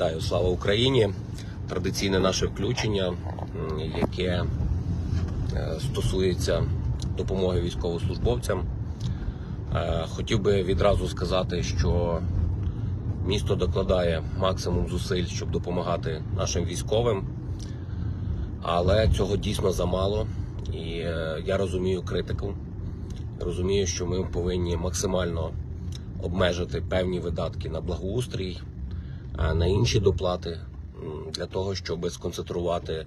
Вітаю, слава Україні! Традиційне наше включення, яке е, стосується допомоги військовослужбовцям. Е, Хотів би відразу сказати, що місто докладає максимум зусиль, щоб допомагати нашим військовим, але цього дійсно замало. І е, я розумію критику. Розумію, що ми повинні максимально обмежити певні видатки на благоустрій, на інші доплати для того, щоб сконцентрувати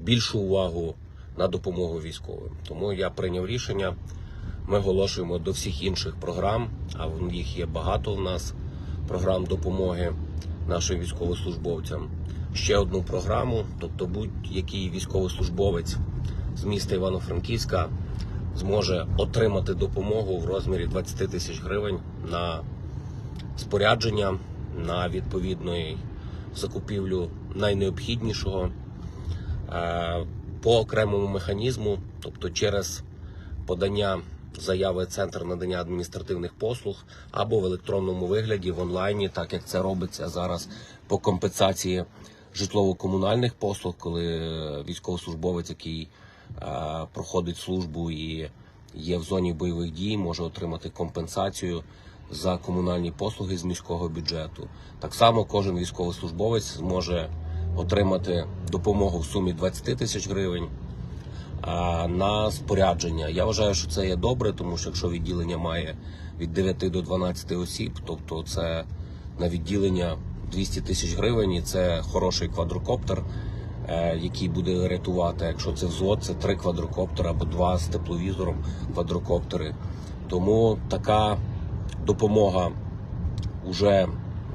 більшу увагу на допомогу військовим. Тому я прийняв рішення. Ми оголошуємо до всіх інших програм, а в- їх є багато в нас програм допомоги нашим військовослужбовцям. Ще одну програму, тобто будь-який військовослужбовець з міста Івано-Франківська зможе отримати допомогу в розмірі 20 тисяч гривень на спорядження, на відповідну закупівлю найнеобхіднішого Е, по окремому механізму, тобто через подання заяви Центр надання адміністративних послуг або в електронному вигляді в онлайні, так як це робиться зараз по компенсації житлово-комунальних послуг, коли е, військовослужбовець, який е, проходить службу і є в зоні бойових дій, може отримати компенсацію за комунальні послуги з міського бюджету. Так само кожен військовослужбовець зможе отримати допомогу в сумі 20 тисяч гривень на спорядження. Я вважаю, що це є добре, тому що якщо відділення має від 9 до 12 осіб, тобто це на відділення 200 тисяч гривень, і це хороший квадрокоптер, е, який буде рятувати. Якщо це взвод, це три квадрокоптери або два з тепловізором квадрокоптери. Тому така допомога вже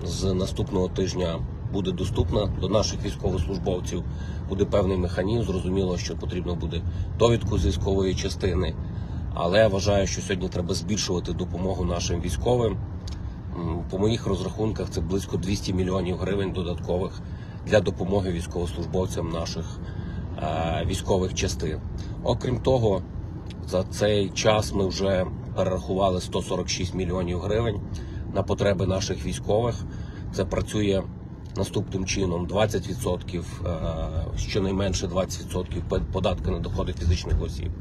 з наступного тижня буде доступна до наших військовослужбовців. Буде певний механізм. Зрозуміло, що потрібно буде довідку з військової частини. Але я вважаю, що сьогодні треба збільшувати допомогу нашим військовим. По моїх розрахунках це близько 200 мільйонів гривень додаткових для допомоги військовослужбовцям наших е, військових частин. Окрім того, за цей час ми вже перерахували 146 мільйонів гривень на потреби наших військових. Це працює наступним чином: 20%, е, щонайменше 20% податки на доходи фізичних осіб.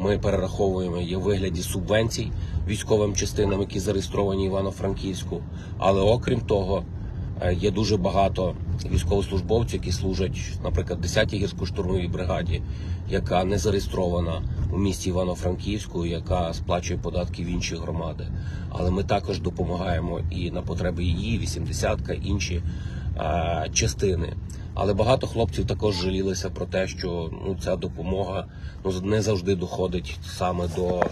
Ми перераховуємо є в вигляді субвенцій військовим частинам, які зареєстровані в Івано-Франківську. Але окрім того, Є дуже багато військовослужбовців, які служать, наприклад, 10-й гірсько-штурмовій бригаді, яка не зареєстрована у місті Івано-Франківську, яка сплачує податки в інші громади. Але ми також допомагаємо і на потреби її, 80-ка, інші е, частини. Але багато хлопців також жалілися про те, що ну ця допомога ну не завжди доходить саме до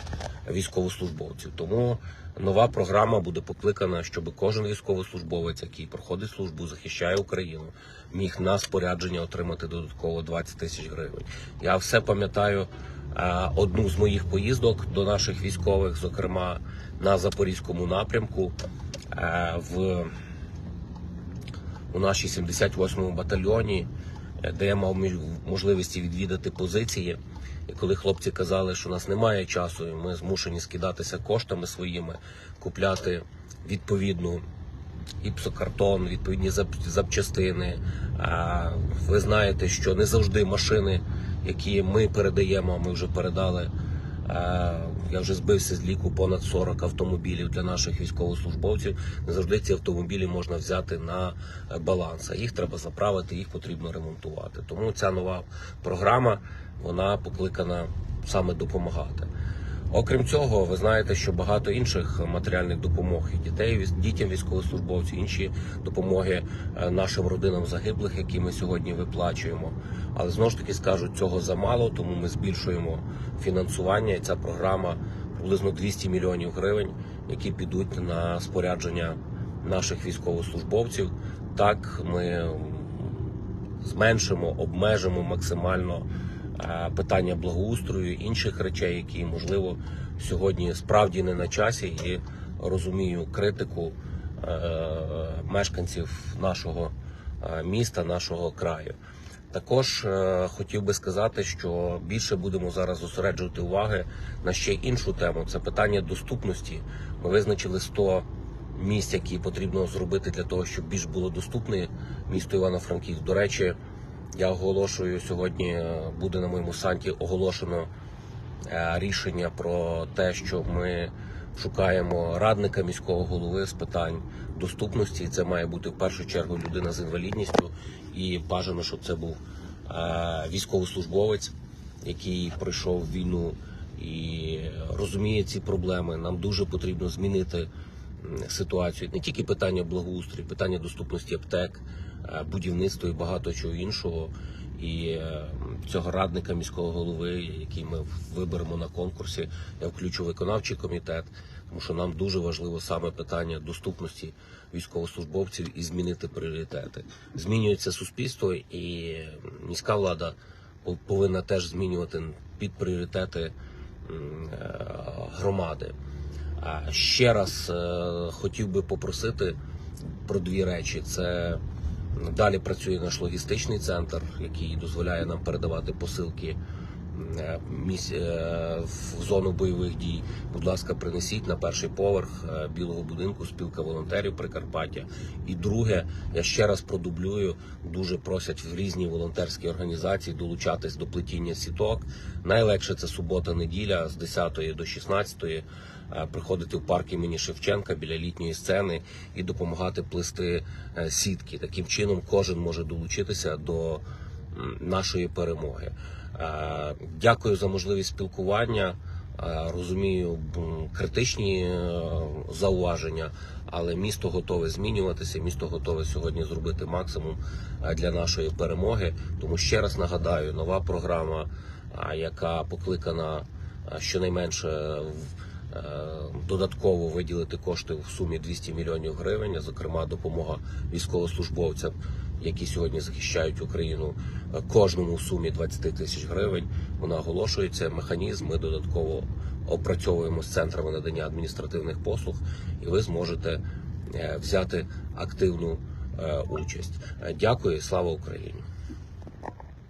військовослужбовців. Тому нова програма буде покликана, щоб кожен військовослужбовець, який проходить службу, захищає Україну, міг на спорядження отримати додатково 20 тисяч гривень. Я все пам'ятаю е, одну з моїх поїздок до наших військових, зокрема на запорізькому напрямку. е, В у нашій 78-му батальйоні, е, де я мав можливості відвідати позиції. І коли хлопці казали, що у нас немає часу, і ми змушені скидатися коштами своїми, купляти відповідну іпсокартон, відповідні зап- запчастини. Ви знаєте, що не завжди машини, які ми передаємо, ми вже передали. Е, Я вже збився з ліку понад 40 автомобілів для наших військовослужбовців. Не завжди ці автомобілі можна взяти на е, баланс. А їх треба заправити, їх потрібно ремонтувати. Тому ця нова програма вона покликана саме допомагати. Окрім цього, ви знаєте, що багато інших матеріальних допомог і дітей, дітям військовослужбовців, інші допомоги е, нашим родинам загиблих, які ми сьогодні виплачуємо. Але знову ж таки скажу, цього замало, тому ми збільшуємо фінансування. І ця програма приблизно 200 мільйонів гривень, які підуть на спорядження наших військовослужбовців. Так ми зменшимо, обмежимо максимально питання благоустрою, інших речей, які можливо сьогодні справді не на часі, і розумію критику е, мешканців нашого е, міста, нашого краю. Також е, хотів би сказати, що більше будемо зараз зосереджувати уваги на ще іншу тему. Це питання доступності. Ми визначили 100 місць, які потрібно зробити для того, щоб більш було доступне місто Івано-Франківськ. До речі, я оголошую сьогодні, е, буде на моєму санті оголошено е, рішення про те, що ми шукаємо радника міського голови з питань доступності. Це має бути в першу чергу людина з інвалідністю, і бажано, щоб це був е, військовослужбовець, який пройшов війну і розуміє ці проблеми. Нам дуже потрібно змінити ситуацію. Не тільки питання благоустрою, питання доступності аптек, е, будівництва і багато чого іншого. І е, цього радника міського голови, який ми виберемо на конкурсі, я включу виконавчий комітет, тому що нам дуже важливо саме питання доступності військовослужбовців і змінити пріоритети. Змінюється суспільство, і міська влада пов- повинна теж змінювати під пріоритети е, громади. Ще раз е, хотів би попросити про дві речі: це далі працює наш логістичний центр, який дозволяє нам передавати посилки в зону бойових дій. Будь ласка, принесіть на перший поверх е, білого будинку спілка волонтерів Прикарпаття. І друге, я ще раз продублюю, дуже просять в різні волонтерські організації долучатись до плетіння сіток. Найлегше це субота-неділя з 10 до 16 е, приходити в парк імені Шевченка біля літньої сцени і допомагати плести е, сітки. Таким чином кожен може долучитися до нашої перемоги. Е, Дякую за можливість спілкування. Е, Розумію критичні е, зауваження, але місто готове змінюватися. Місто готове сьогодні зробити максимум для нашої перемоги. Тому ще раз нагадаю, нова програма, яка покликана щонайменше додатково виділити кошти в сумі 200 мільйонів гривень, зокрема допомога військовослужбовцям, які сьогодні захищають Україну, е, кожному в сумі 20 тисяч гривень. Вона оголошується. Механізм ми додатково опрацьовуємо з центрами надання адміністративних послуг, і ви зможете е, взяти активну е, участь. Дякую, слава Україні!